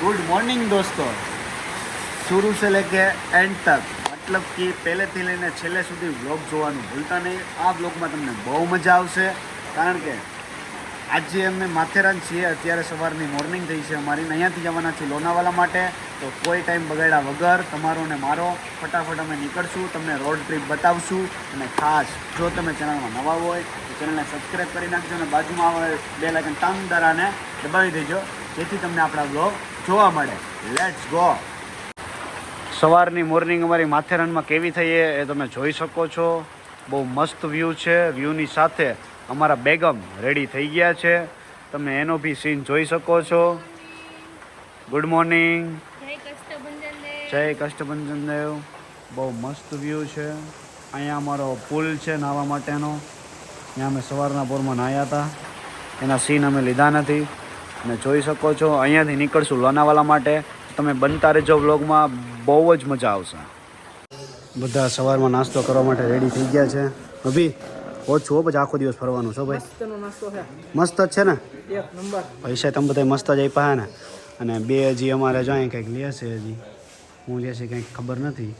Good morning દોસ્તો. શરૂ સે લેકે એન્ડ તક. મતલબ કે પહેલેથી લઈને છેલ્લે સુધી વ્લોગ જોવાનું ભૂલતા નહીં. આ વ્લોગમાં તમને બહુ મજા આવશે. કારણ કે આજે અમે માથેરાન છીએ. અત્યારે સવારની મોર્નિંગ થઈ છે અમારી. અહીંયાથી જવાના છીએ લોનાવાલા માટે. તો કોઈ ટાઈમ બગાડ્યા વગર તમારો ને મારો ફટાફટ અમે નીકળશું. તમને રોડ ટ્રીપ બતાવશું. અને ખાસ, જો તમે ચેનલમાં નવા હોય, તો ચેનલને સબસ્ક્રાઈબ કરી નાખજો અને બાજુમાં આવે બે લાગન તામ દરાને દબાવી દેજો. જેથી તમને આપણા બ્લોગ જોવા મળે. લેટ્સ ગો સવારની મોર્નિંગ અમારી માથેરાનમાં કેવી થઈ એ તમે જોઈ શકો છો. બહુ મસ્ત વ્યૂ છે. વ્યૂની સાથે અમારા બેગમ રેડી થઈ ગયા છે. તમે એનો બી સીન જોઈ શકો છો. ગુડ મોર્નિંગ જય કષ્ટભંજન દેવ. બહુ મસ્ત વ્યૂ છે. અહીંયા અમારો પુલ છે નાહવા માટેનો. ત્યાં અમે સવારના પોરમાં નાહ્યા હતા. એના સીન અમે લીધા નથી. અને જોઈ શકો છો અહીંયાથી નીકળશું લોનાવાલા માટે. તમે બનતા રહેજો વ્લોગમાં. બહુ જ મજા આવશે. બધા સવારમાં નાસ્તો કરવા માટે રેડી થઈ ગયા છે. અભી ઓછું હો પછી આખો દિવસ ફરવાનું છો ભાઈ. તેનો નાસ્તો છે. મસ્ત જ છે ને? પૈસા તમે બધા મસ્ત જ આપ્યા ને? અને બે હજી અમારે જો કંઈક લે છે હજી. હું લે છે કંઈક ખબર નથી.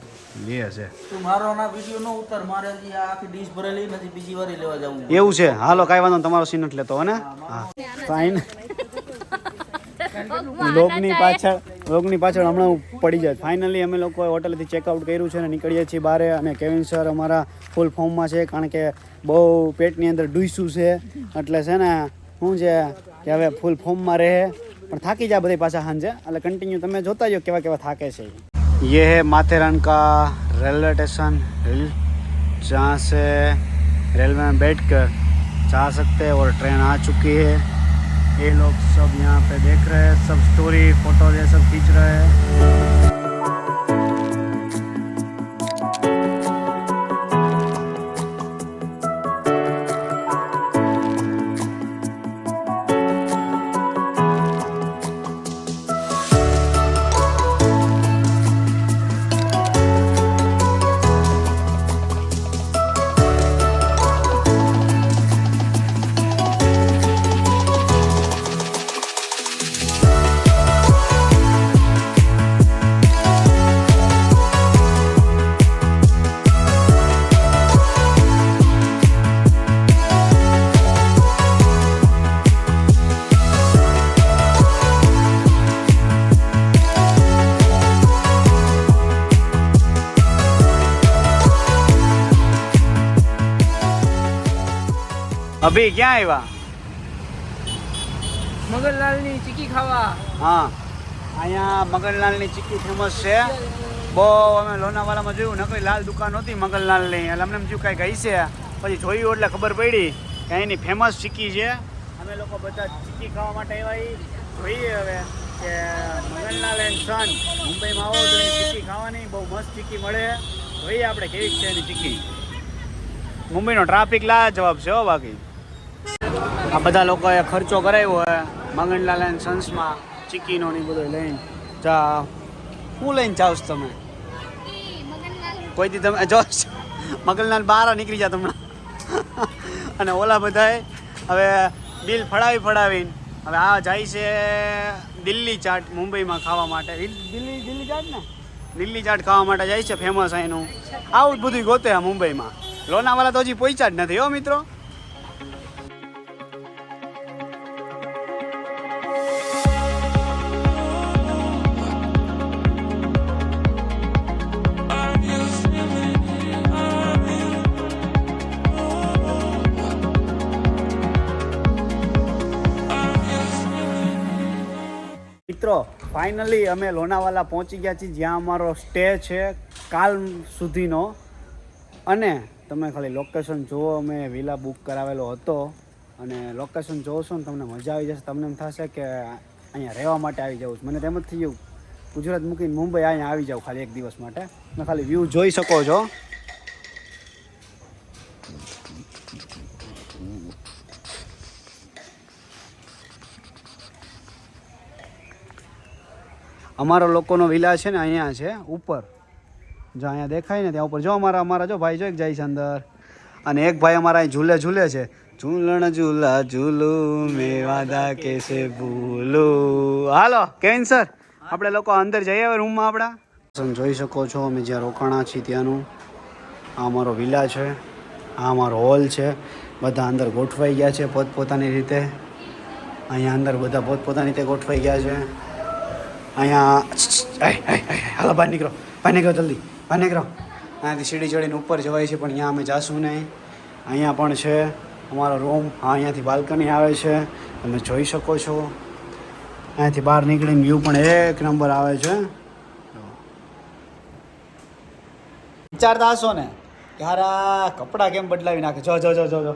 લે છે. મારો ના વીડિયો નો ઉતાર મારે હજી આ આખી ડીશ ભરેલી નથી બીજી વાર લેવા જવું એવું છે? હાલો કાંઈ વાંધો નહીં, તમારો સીન નથી લેતો હો ને? હા ફાઇન લોકની પાછળ. લોગની પાછળ હમણાં હું પડી જાય ફાઇનલી અમે લોકોએ હોટલથી ચેકઆઉટ કર્યું છે અને નીકળીએ છીએ બહાર અને કેવિન સર અમારા ફૂલ ફોર્મમાં છે કારણ કે બહુ પેટની અંદર ડૂસ્યું છે એટલે છે ને શું છે કે હવે ફૂલ ફોર્મમાં રહે પણ થાકી જાય બધી પાછા સાંજે એટલે કન્ટિન્યુ તમે જોતા જો કેવા કેવા થાકે છે ये है माथेरान का रेलवे स्टेशन हिल जहाँ से रेलवे में बैठ कर जा सकते हैं और ट्रेन आ चुकी है ये लोग सब यहाँ पे देख रहे हैं सब स्टोरी फोटो ये सब खींच रहे हैं અભી ક્યાં આવ્યા મગનલાલની ચીકી ખાવા. હા. અહીંયા મગનલાલની ચીકી ફેમસ છે. બહુ અમે લોનાવાલામાં જોયું નકરી લાલ દુકાન હતી મગનલાલની. એટલે અમને જો કાંઈ ગઈ છે. પછી જોયું એટલે ખબર પડી કે એની ફેમસ ચીકી છે. અમે લોકો બધા ચીકી ખાવા માટે આવ્યા જોઈએ હવે કે મગનલાલ એન્ડ સન મુંબઈમાં આવો તો ચીકી ખાવાની બહુ મસ્ત ચીકી મળે. જોઈએ આપણે કેવી છે એની ચીકી. મુંબઈનો ટ્રાફિક લા જવાબ છે હો બાકી. આ બધા લોકોએ ખર્ચો કરાવ્યો હોય મગનલાલ એન્ડ સન્સમાં ચીકીનો ને બધું લઈને. જા શું લઈને છો તમે? કોઈથી તમે, જો મગનલાલ બહાર નીકળી જા તમને અને ઓલા બધાએ હવે બિલ ફડાવી ફડાવીને હવે આ જાય છે દિલ્હી ચાટ મુંબઈમાં ખાવા માટે. દિલ- દિલ્હી દિલ્હી ચાટ ને? દિલ્હી ચાટ ખાવા માટે જાય છે ફેમસ અહીંનું. આવું જ બધું ગોતે મુંબઈમાં. લોનાવાલા તો હજી પહોંચ્યા જ નથી હો મિત્રો. ફાઇનલી અમે લોનાવાલા પહોંચી ગયા છીએ, જ્યાં અમારો સ્ટે છે કાલ સુધીનો. અને તમે ખાલી લોકેશન જુઓ, અમે વિલા બુક કરાવેલો હતો. અને લોકેશન જોશો ને તમને મજા આવી જશે. તમને એમ થશે કે અહીંયા રહેવા માટે આવી જવું મને તેમ જ થઈ ગયું, ગુજરાત મૂકીને મુંબઈ અહીંયા આવી જાઉં ખાલી એક દિવસ માટે. તમે ખાલી વ્યૂ જોઈ શકો છો. અમારો લોકોનો વિલા છે ને અહીંયા છે, ઉપર. જો અહીંયા દેખાય ને ત્યાં ઉપર. જો અમારા અમારા, જો ભાઈ, જો એક જાય છે અંદર. અને એક ભાઈ અમારા અહીં ઝૂલે ઝૂલે છે. ઝૂલણ, ઝૂલા, ઝૂલું, મેં વાદા છે ભૂલું. હાલો, કેવિન સર, આપણે લોકો અંદર જઈએ હવે રૂમમાં આપણા? જોઈ શકો છો, અમે જ્યાં રોકાણા છીએ ત્યાંનું. આ અમારો વિલા છે, આ અમારો હોલ છે. બધા અંદર ગોઠવાઈ ગયા છે પોતપોતાની રીતે. અહીંયા અંદર બધા પોતપોતાની રીતે ગોઠવાઈ ગયા છે. અહીંયા હાલો, બહાર નીકળો. બહાર નીકળો જલ્દી. બહાર નીકળો. અહીંયાથી સીડી ચડીને ઉપર જવાય છે, પણ અહીંયા અમે જાશું નહીં. અહીંયા પણ છે, અમારો રૂમ. હા, અહીંયાથી બાલ્કની આવે છે. તમે જોઈ શકો છો. અહીંયાથી બહાર નીકળીને વ્યૂ પણ એક નંબર આવે છે. વિચારતા હશો ને કે હાર કપડાં કેમ બદલાવી નાખે? જો જો જો જો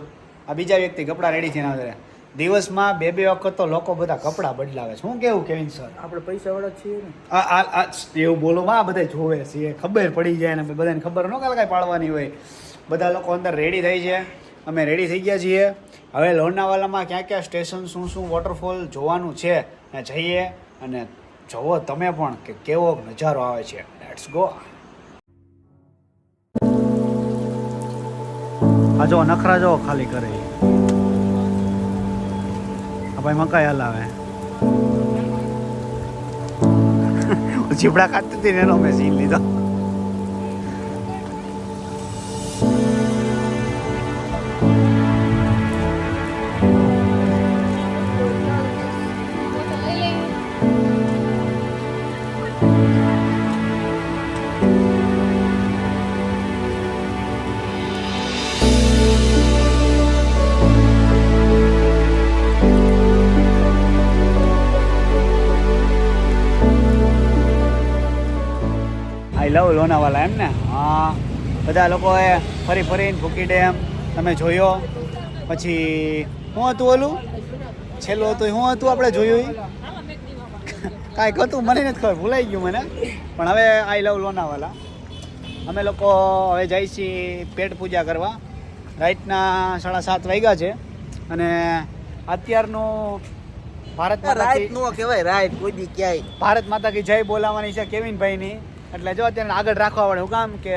આ બીજા વ્યક્તિ કપડાં રેડી થઈને આવે દિવસમાં બે બે વખત તો લોકો બધા કપડાં બદલાવે છે. શું કેવું કેવિન સર? આપણે પૈસા વાળા છીએ ને. આ આ એવું બોલો માં બધા જોવે છે ખબર પડી જાય ને બધાને ખબર ન કાલે કાંઈ પાડવાની હોય. બધા લોકો અંદર રેડી થઈ છે. અમે રેડી થઈ ગયા છીએ. હવે લોનાવાલામાં ક્યાં ક્યાં સ્ટેશન શું શું વોટરફોલ જોવાનું છે ને જઈએ અને જોવો તમે પણ કે કેવો નજારો આવે છે. લેટ્સ ગો આ જો નખરા જો ખાલી કરે આ ભાઈ મકાઈ હલાવે ચીપડા ખાતી હતી ને એનો મેં સીન લીધો. લોનાવાલા એમ ને? હા. બધા લોકોએ ફરી ફરીને ભૂકી ડેમ તમે જોયો? પછી શું હતું ઓલું? છેલ્લું હતું શું હતું આપણે જોયું? કાંઈક હતું મને નથી ખબર ભૂલાઈ ગયું મને. પણ હવે આઈ લવ લોનાવાલા. અમે લોકો હવે જઈએ છીએ પેટ પૂજા કરવા. રાઈટના સાડા સાત વાગ્યા છે. અને અત્યારનું ભારત માતા રાઈટ નો કહેવાય રાઈટ કોઈ દી ક્યાંય. ભારત માતા કી જય બોલાવવાની છે કેવિનભાઈની. એટલે જો અત્યારે આગળ રાખવા પડે હું કામ કે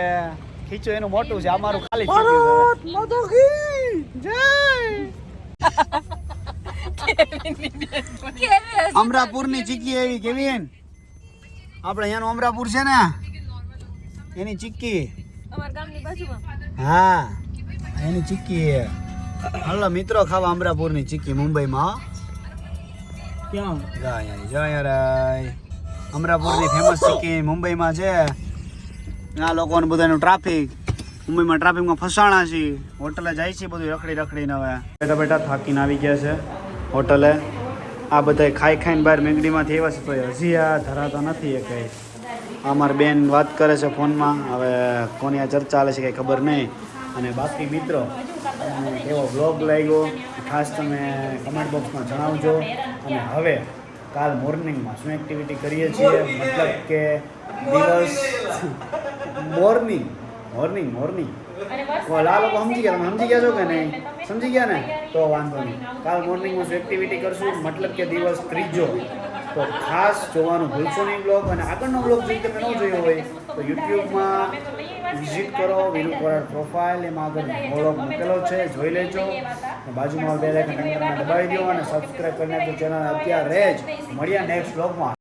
ખીચું એનું મોટું છે અમારું ખાલી. જય! અમરાપુરની ચીક્કી એવી કેવી કેવીન આપણે અહીંયાનું અમરાપુર છે ને? એની ચીક્કી. અમારા ગામની બાજુમાં. હા એની ચીક્કી હાલો મિત્રો ખાવા અમરાપુરની ચીક્કી મુંબઈમાં. ક્યાં? જા અહીંયા જય યાર અમરાપુરની ફેમસ ચીક્કી મુંબઈમાં છે. આ લોકોને બધાનું ટ્રાફિક મુંબઈમાં ટ્રાફિકમાં ફસાણા છે. હોટલે જાય છે બધું રખડી રખડીને હવે. બેઠા બેઠા થાકીને આવી ગયા છે હોટલે. આ બધા ખાઈ ખાઈને બહાર મેંગડીમાંથી એવા છે તો હજી આ ધરાતા નથી એ કંઈ. અમારી બેન વાત કરે છે ફોનમાં. હવે કોની આ ચર્ચા ચાલે છે કંઈ ખબર નહીં. અને બાકી મિત્રો, એવો બ્લોગ લાગ્યો. ખાસ તમે કમેન્ટ બોક્સમાં જણાવજો. અને હવે કાલ મોર્નિંગમાં શું એક્ટિવિટી કરીએ છીએ? મતલબ કે દિવસ મોર્નિંગ મોર્નિંગ મોર્નિંગ ઓલા લોકો સમજી ગયા તમે. સમજી ગયા છો કે નહીં? સમજી ગયા ને? તો વાંધો નહીં. કાલ મોર્નિંગમાં શું એક્ટિવિટી કરશું? મતલબ કે દિવસ ત્રીજો. તો ખાસ જોવાનું ભૂલશો નહીં બ્લોગ અને આગળનો બ્લોગ જોઈ તમે ન જોયો હોય તો યુટ્યુબમાં વિઝિટ કરો વિનુ પ્રોફાઇલ એમાં આગળ બ્લોગ મૂકેલો છે. જોઈ લેજો. અને બાજુમાં બે લાઇકન દબાવી દો અને સબસ્ક્રાઈબ કરી નાખજો. ચેનલ અત્યારે જ મળ્યા નેક્સ્ટ બ્લોગમાં